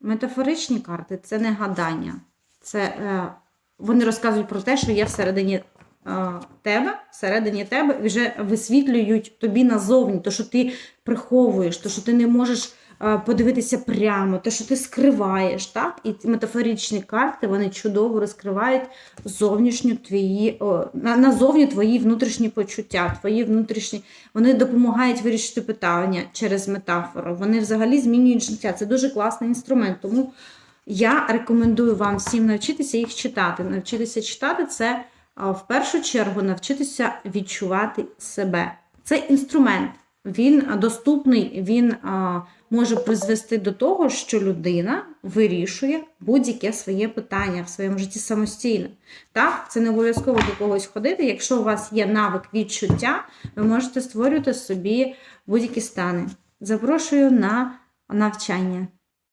Метафоричні карти це не гадання. Це е, вони розказують про те, що є всередині е, тебе, всередині тебе, і вже висвітлюють тобі назовні, то, що ти приховуєш, то, що ти не можеш подивитися прямо, те, що ти скриваєш. Так? І ці метафоричні карти вони чудово розкривають зовнішню твої, о, назовні твої внутрішні почуття, твої внутрішні. Вони допомагають вирішити питання через метафору. Вони взагалі змінюють життя. Це дуже класний інструмент. Тому я рекомендую вам всім навчитися їх читати. Навчитися читати це в першу чергу навчитися відчувати себе. Це інструмент. Він доступний, він може призвести до того, що людина вирішує будь-яке своє питання в своєму житті самостійно. Так, це не обов'язково до когось ходити. Якщо у вас є навик відчуття, ви можете створювати собі будь-які стани. Запрошую на навчання.